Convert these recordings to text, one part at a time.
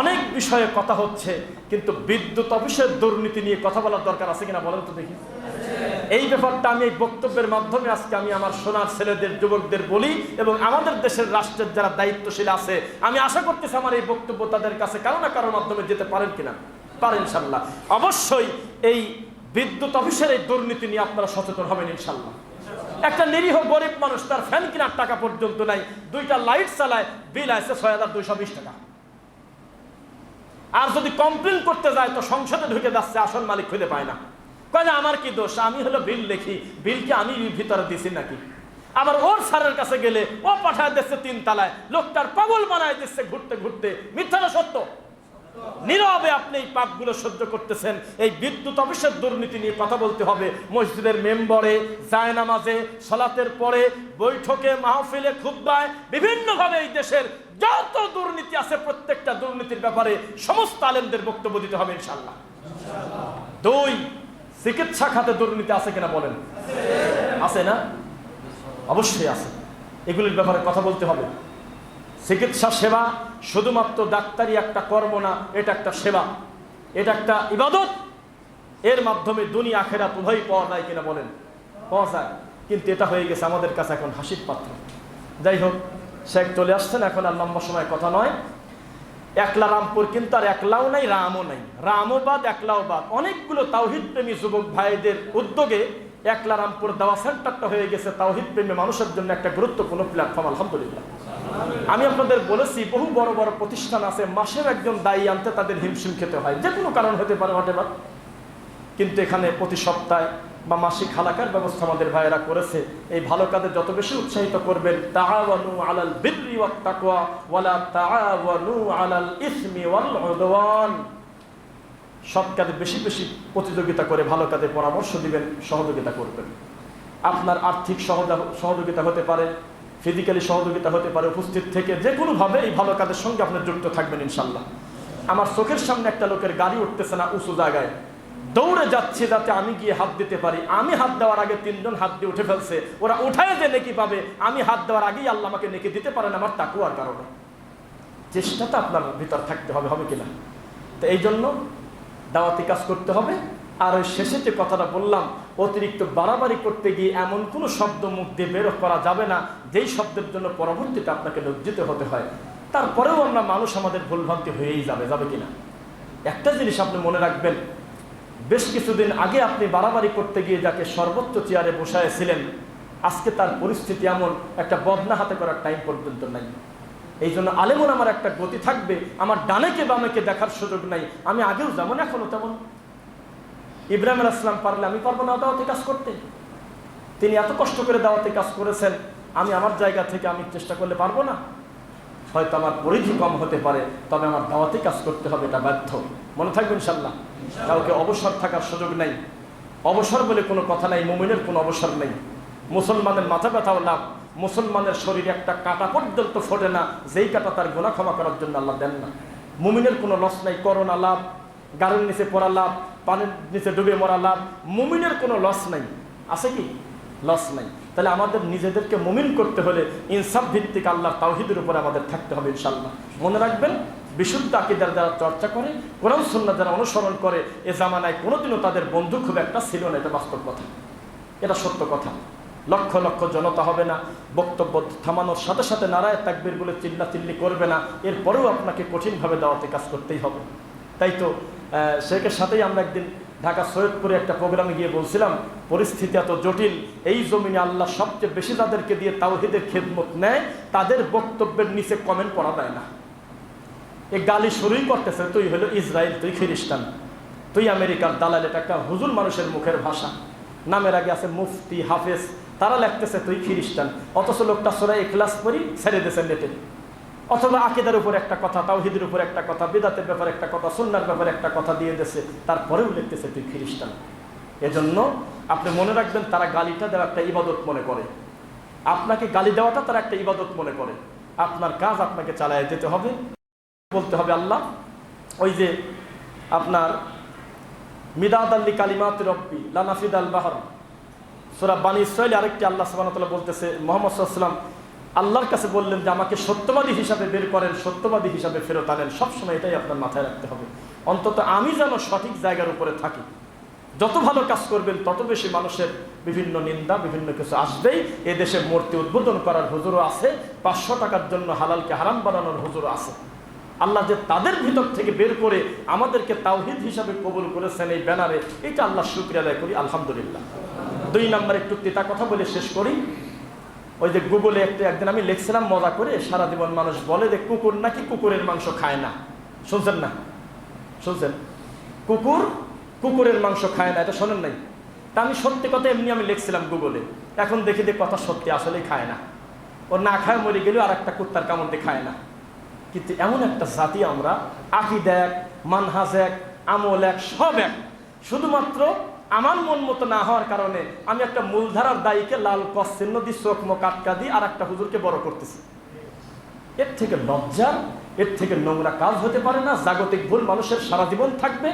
অনেক বিষয়ে কথা হচ্ছে, কিন্তু বিদ্যুৎ অফিসের দুর্নীতি নিয়ে কথা বলার দরকার আছে কিনা বলেন তো দেখি। এই ব্যাপারটা আমি এই বক্তব্যের মাধ্যমে আজকে আমি আমার সোনার ছেলেদের, যুবকদের বলি এবং আমাদের দেশের রাষ্ট্রের যারা দায়িত্বশীল আছে, আমি আশা করতেছি আমার এই বক্তব্য তাদের কাছে কারও না কারোর মাধ্যমে যেতে পারেন কিনা? পারেন ইনশাল্লাহ অবশ্যই এই বিদ্যুৎ অফিসের এই দুর্নীতি নিয়ে আপনারা সচেতন হবেন ইনশাল্লাহ একটা নিরীহ গরিব মানুষ, তার ফ্যান কেনার টাকা পর্যন্ত নাই, দুইটা লাইট চালায়, বিল আছে ছয় হাজার দুইশো বিশ টাকা। আর যদি কমপ্লেন করতে যায়, তো সংসদে ঢুকে যাচ্ছে আসন মালিক খুঁজে পায় না। কয় যে, আমার কি দোষ? আমি হলো বিল লিখি। বিলকে আমি ভিতরে দিছি নাকি? আবার ওর স্যারের কাছে গেলে, ও পাঠায় দিচ্ছে তিন তালায়। লোকটার পাগল বানায় দিচ্ছে ঘুরতে ঘুরতে। মিথ্যা না সত্য? নীরবে আপনি এই পাপগুলো সহ্য করতেছেন। এই বিদ্যুৎ অফিসের দুর্নীতি নিয়ে কথা বলতে হবে। মসজিদের মেম্বরে, জায়নামাজে, সলাতের পরে, বৈঠকে, মাহফিলে, খুদ্ায়, বিভিন্নভাবে এই দেশের যত দুর্নীতি আছে প্রত্যেকটা দুর্নীতির ব্যাপারে সমস্ত আলেমদের বক্তব্য দিতে হবে ইনশাল্লাহ দুই, চিকিৎসা খাতে দুর্নীতি আছে কিনা বলেন? আছে না? অবশ্যই আছে। এগুলির ব্যাপারে কথা বলতে হবে। চিকিৎসা সেবা শুধুমাত্র ডাক্তারি একটা কর্ম না, এটা একটা সেবা। এটা একটা ইবাদত। এর মাধ্যমে দুনিয়া, আখেরাত উভয় পাওয়া যায় কিনা বলেন? পাওয়া যায়। কিন্তু এটা হয়ে গেছে আমাদের কাছে এখন হাসির পাত্র। যাই হোক শেখ চলে আসছেন, এখন আর লম্বা সময় কথা নয়। একলা রামপুর কিন্তু আর একলাও নাই, রামও নাই। রামও বাদ, একলাও বাদ। অনেকগুলো তাওহিদ প্রেমী যুবক ভাইদের উদ্যোগে একলা রামপুর দাওয়া সেন্টারটা হয়ে গেছে তাওহিদ প্রেমী মানুষের জন্য একটা গুরুত্বপূর্ণ প্ল্যাটফর্ম আলহামদুলিল্লাহ। আমি আপনাদের বলেছি, বহু বড় বড় প্রতিষ্ঠান আছে মাসের একজন দায়ী আনতে তাদের হিমশিম খেতে হয়। যে কোনো কারণ হতে পারে হটেবার কিন্তু এখানে প্রতি সপ্তাহে বা মাসিক হালাকার ব্যবস্থা আমাদের ভাইয়েরা করেছে। এই ভালো কাজে যত বেশি উৎসাহিত করবেন, তাআওয়ানু আলাল বিররি ওয়াত তাকওয়া ওয়ালা তাআওয়ানু আলাল ইসমি ওয়াল উদওয়ান। সৎ কাজে বেশি বেশি প্রতিযোগিতা করে ভালো কাজে পরামর্শ দিবেন, সহযোগিতা করবেন। আপনার আর্থিক সহযোগিতা হতে পারে, ফিজিক্যালি সহযোগিতা হতে পারে, উপস্থিত থেকে যে কোনোভাবে এই ভালো কাজের সঙ্গে আপনি যুক্ত থাকবেন ইনশাল্লাহ আমার চোখের সামনে একটা লোকের গাড়ি উঠতেছে না উঁচু জায়গায়। দৌড়ে যাচ্ছে যাতে আমি গিয়ে হাত দিতে পারি। আমি হাত দেওয়ার আগে তিনজন হাত দিয়ে উঠে ফেলছে। ওরা উঠায় যে নেকি পাবে। আমি হাত দেওয়ার আগেই আল্লাহ আমাকে নেকি দিতে পারেন আমার তাকুয়ার কারণে। চেষ্টাটা আপনার ভিতর থাকতে হবে হবে কিনা? তো এই জন্য দাওয়াতি কাজ করতে হবে। আর ওই শেষে যে কথাটা বললাম, অতিরিক্ত বাড়াবাড়ি করতে গিয়ে এমন কোনো শব্দ মুখ দিয়ে বের করা যাবে না, যেই শব্দের জন্য পরবর্তীতে আপনাকে লজ্জিত হতে হয়। তারপরেও আমরা মানুষ আমাদের ভুলভ্রান্তি হয়েই যাবে যাবে কিনা? একটা জিনিস আপনি মনে রাখবেন বেশ কিছুদিন আগে আপনি বাড়াবাড়ি করতে গিয়ে যাকে সর্বোচ্চ চেয়ারে বসায়ছিলেন আজকে তার পরিস্থিতি এমন একটা বদনা হাতে করার টাইম পর্যন্ত নাই। এই জন্য আলেমন আমার একটা গতি থাকবে, আমার ডানেকে বামেকে দেখার সুযোগ নাই, আমি আগেও যেমন এখনও তেমন। ইব্রাহিম আসলাম পারলে আমি পারব না, দাওয়াতে কাজ করতে। তিনি এত কষ্ট করে দাওয়াতে কাজ করেছেন, আমি আমার জায়গা থেকে আমি চেষ্টা করলে পারব না। হয়তো আমার পরিধি কম হতে পারে, তবে আমার দাওয়াতি কাজ করতে হবে, এটা বাধ্য। মনে থাকবে ইনশাল্লাহ কাউকে অবসর থাকার সুযোগ নেই। অবসর বলে কোনো কথা নাই, মুমিনের কোনো অবসর নেই। মুসলমানের মাথা ব্যথাও লাভ। মুসলমানের শরীরে একটা কাটা পর্যন্ত ফোটে না, যেই কাটা তার গোনা ক্ষমা করার জন্য আল্লাহ দেন না। মুমিনের কোনো লস নাই, করোনা লাভ, গাড়ির নিচে পড়া লাভ, পানির নিচে ডুবে মরা লাভ, মুমিনের কোনো লস নাই। আছে কি? লস নাই। তাহলে আমাদের নিজেদেরকে মুমিন করতে হলে ইনসাফ ভিত্তিক আল্লাহ তাওহিদের উপরে আমাদের থাকতে হবে ইনশাল্লাহ মনে রাখবেন, বিশুদ্ধ আকিদার যারা চর্চা করে, কোরআন সন্না যারা অনুসরণ করে, এ জামানায় কোনোদিনও তাদের বন্ধু খুব একটা ছিল না, এটা বাস্তব কথা। এটা সত্য কথা। লক্ষ লক্ষ জনতা হবে না, বক্তব্য থামানোর সাথে সাথে নারায় তাকবির বলে চিল্লা চিল্লি করবে না, এরপরেও আপনাকে কঠিনভাবে দাওয়াতে কাজ করতেই হবে। তাই তো শেখের সাথেই আমরা একদিন ঢাকা সৈয়দপুরে একটা প্রোগ্রামে গিয়ে বলছিলাম, পরিস্থিতি এত জটিল, এই জমিনে আল্লাহ সবচেয়ে বেশি যাদেরকে দিয়ে তাওহিদের খেদমত নেয়, তাদের বক্তব্যের নিচে কমেন্ট করা যায় না। এ গালি শুরুই করতেছে, তুই হলো ইসরায়েল, তুই খ্রিস্টান, তুই আমেরিকার দালাল, এটা একটা হুজুর মানুষের মুখের ভাষা। নামের আগে আছে মুফতি, হাফেজ, তারা লিখতেছে তুই খ্রিস্টান, অথচ লোকটা সোরা ক্লাস করি ছেড়ে দিয়েছে নেটে। অথবা আকিদার উপর একটা কথা, তাওহিদের উপর একটা কথা, বিদাতের ব্যাপারে একটা কথা সুন্নার ব্যাপারে একটা কথা দিয়ে দিয়েছে, তারপরেও লিখতেছে তুই খ্রিস্টান। এজন্য আপনি মনে রাখবেন তারা গালিটা দেওয়া একটা ইবাদত মনে করে। আপনাকে গালি দেওয়াটা তারা একটা ইবাদত মনে করে। আপনার কাজ আপনাকে চালায় যেতে হবে, বলতে হবে আল্লাহ, ওই যে আপনার মিদাদ আল্লি কালিমাত রব্বি লানাফিদ আল বাহর। সুরা বানি ইসরায়েল আরেকটি আল্লাহ সুবহানাহু বলতেছে, মোহাম্মদ ওয়াসাল্লাম আল্লাহর কাছে বললেন যে, আমাকে সত্যবাদী হিসাবে বের করেন, সত্যবাদী হিসাবে ফেরত আনেন। সবসময় এটাই আপনার মাথায় রাখতে হবে। অন্তত আমি যেন সঠিক জায়গার উপরে থাকি। যত ভালো কাজ করবেন, তত বেশি মানুষের বিভিন্ন নিন্দা, বিভিন্ন কিছু আসবেই। দেশে মূর্তি উদ্বোধন করার হুজুরও আছে, পাঁচশো টাকার জন্য হালালকে হারাম বানানোর হুজুরও আছে। আল্লাহ যে তাদের ভিতর থেকে বের করে আমাদেরকে তাওহিদ হিসাবে কবুল করেছেন এই ব্যানারে, এটা আল্লাহ শুক্রিয়া আদায় করি, আলহামদুলিল্লাহ। দুই নাম্বার একটু তেতা কথা বলে শেষ করি। ওই যে গুগলে একটা একদিন আমি লিখছিলাম, মজা করে সারা জীবন মানুষ বলে যে কুকুর নাকি কুকুরের মাংস খায় না। শুনছেন না? শুনছেন? কুকুর কুকুরের মাংস খায় না, এটা শোনেন নাই? তা আমি সত্যি কথা এমনি আমি লিখছিলাম গুগলে। এখন দেখি যে কথা সত্যি আসলেই খায় না। ও না খায় মরে গেলেও আর একটা কুত্তার কামড় দিয়ে খায় না। কিন্তু এমন একটা জাতি আমরা, আকিদ এক, মানহাজ এক, আমল এক, সব এক। শুধুমাত্র আমার মন মতো না হওয়ার কারণে আমি একটা মূলধারার দায়ীকে লাল চিহ্ন দিয়ে চোখ মুখ আটকা দিয়ে আর একটা হুজুরকে বড় করতেছি। এর থেকে লজ্জা এর থেকে নোংরা কাজ হতে পারে না, জাগতিক ভুল মানুষের সারা জীবন থাকবে।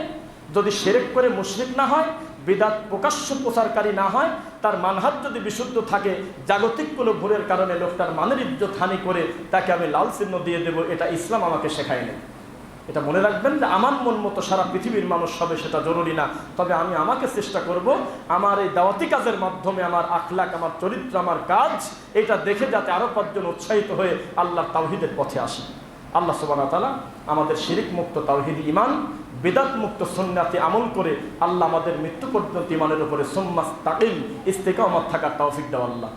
যদি সেরেক করে মুশরিক না হয়, বিদাত প্রকাশ্য প্রচারকারী না হয়, তার মানহাত যদি বিশুদ্ধ থাকে, জাগতিক কোনো ভুলের কারণে লোকটার মানের ইজ্জত হানি করে তাকে আমি লাল চিহ্ন দিয়ে দেব, এটা ইসলাম আমাকে শেখায়নি। এটা মনে রাখবেন যে আমার মন মতো সারা পৃথিবীর মানুষ হবে, সেটা জরুরি না। তবে আমি আমাকে চেষ্টা করব আমার এই দাওয়াতি কাজের মাধ্যমে আমার আখলাক, আমার চরিত্র, আমার কাজ, এটা দেখে যাতে আরও পাঁচজন উৎসাহিত হয়ে আল্লাহ তাওহিদের পথে আসে। আল্লাহ সুবান তালা আমাদের শিরিক মুক্ত তাওহিদ ইমান বেদাত মুক্ত সন্ন্যাতে আমল করে আল্লাহ আমাদের মৃত্যু পর্যন্ত ইমানের উপরে সোম্মাস তাকিল ইস্তেকা আমার থাকার তৌফিক দেওয়া আল্লাহ।